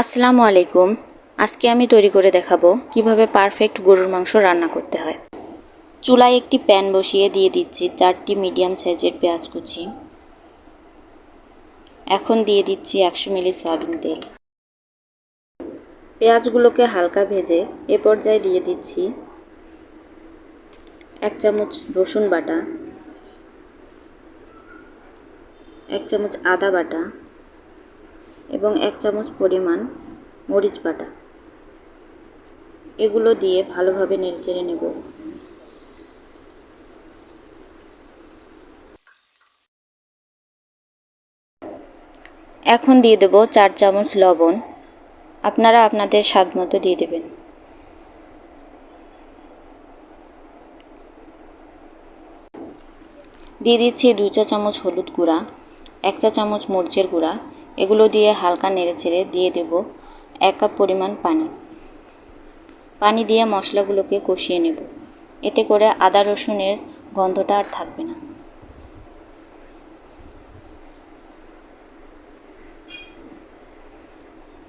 আসসালামু আলাইকুম। আজকে আমি তৈরি করে দেখাবো কীভাবে পারফেক্ট গরুর মাংস রান্না করতে হয়। চুলায় একটি প্যান বসিয়ে দিয়ে দিচ্ছি চারটি মিডিয়াম সাইজের পেঁয়াজ কুচি। এখন দিয়ে দিচ্ছি একশো মিলি সয়াবিন তেল। পেঁয়াজগুলোকে হালকা ভেজে এ পর্যায়ে দিয়ে দিচ্ছি এক চামচ রসুন বাটা, এক চামচ আদা বাটা এবং এক চামচ পরিমাণ মরিচ বাটা। এগুলো দিয়ে ভালোভাবে নেড়েচেড়ে নেব। এখন দিয়ে দেব চার চামচ লবণ। আপনারা আপনাদের স্বাদ মতো দিয়ে দেবেন। দিয়ে দিচ্ছি দুই চা চামচ হলুদ গুঁড়া, এক চা চামচ মরিচের গুঁড়া এগুলো দিয়ে হালকা নেড়ে ছেড়ে দিয়ে দেব এক কাপ পরিমাণ পানি। পানি দিয়ে মশলাগুলোকে কষিয়ে নেব। এতে করে আদা রসুনের গন্ধটা আর থাকবে না।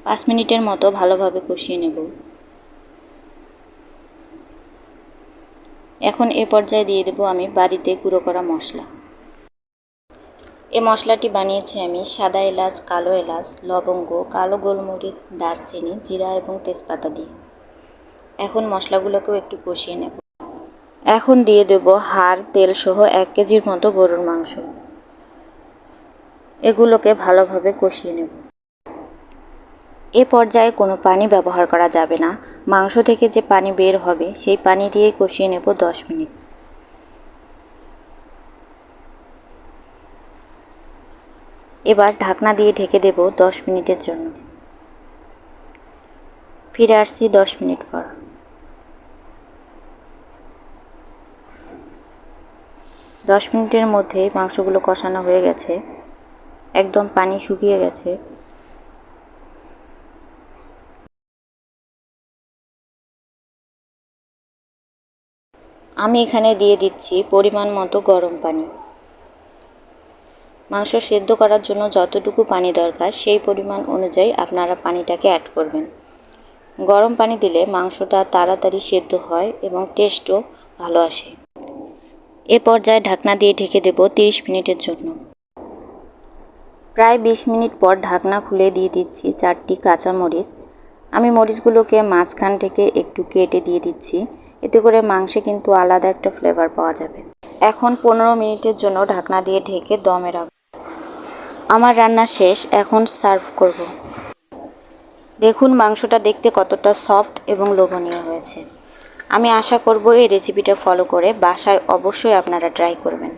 পাঁচ মিনিটের মতো ভালোভাবে কষিয়ে নেব। এখন এ পর্যায়ে দিয়ে দেব আমি বাড়িতে গুঁড়ো করা মশলা। এই মশলাটি বানিয়েছি আমি সাদা এলাচ, কালো এলাচ, লবঙ্গ, কালো গোলমরিচ, দারচিনি, জিরা এবং তেজপাতা দিয়ে। এখন মশলাগুলোকেও একটু কষিয়ে নেব। এখন দিয়ে দেব হাড়, তেল সহ এক কেজির মতো গরুর মাংস। এগুলোকে ভালোভাবে কষিয়ে নেব। এ পর্যায়ে কোনো পানি ব্যবহার করা যাবে না। মাংস থেকে যে পানি বের হবে, সেই পানি দিয়েই কষিয়ে নেব দশ মিনিট। এবার ঢাকনা দিয়ে ঢেকে দেব দশ মিনিটের জন্য। ফিরে আসছি দশ মিনিট পর। দশ মিনিটের মধ্যে মাংসগুলো কষানো হয়ে গেছে। একদম পানি শুকিয়ে গেছে। আমি এখানে দিয়ে দিচ্ছি পরিমাণ মতো গরম পানি। মাংস সেদ্ধ করার জন্য যতটুকু পানি দরকার, সেই পরিমাণ অনুযায়ী আপনারা পানিটাকে অ্যাড করবেন। গরম পানি দিলে মাংসটা তাড়াতাড়ি সেদ্ধ হয় এবং টেস্টও ভালো আসে। এ পর্যায়ে ঢাকনা দিয়ে ঢেকে দেব তিরিশ মিনিটের জন্য। প্রায় বিশ মিনিট পর ঢাকনা খুলে দিয়ে দিচ্ছি চারটি কাঁচা মরিচ আমি মরিচগুলোকে মাঝখান থেকে একটু কেটে দিয়ে দিচ্ছি। এতে করে মাংসে কিন্তু আলাদা একটা ফ্লেভার পাওয়া যাবে। এখন পনেরো মিনিটের জন্য ঢাকনা দিয়ে ঢেকে দমে রাখব আমার রান্না শেষ, এখন সার্ভ করব। দেখুন মাংসটা দেখতে কতটা সফট এবং লোভনীয় হয়েছে। আমি আশা করব এই রেসিপিটা ফলো করে বাসায় অবশ্যই আপনারা ট্রাই করবেন।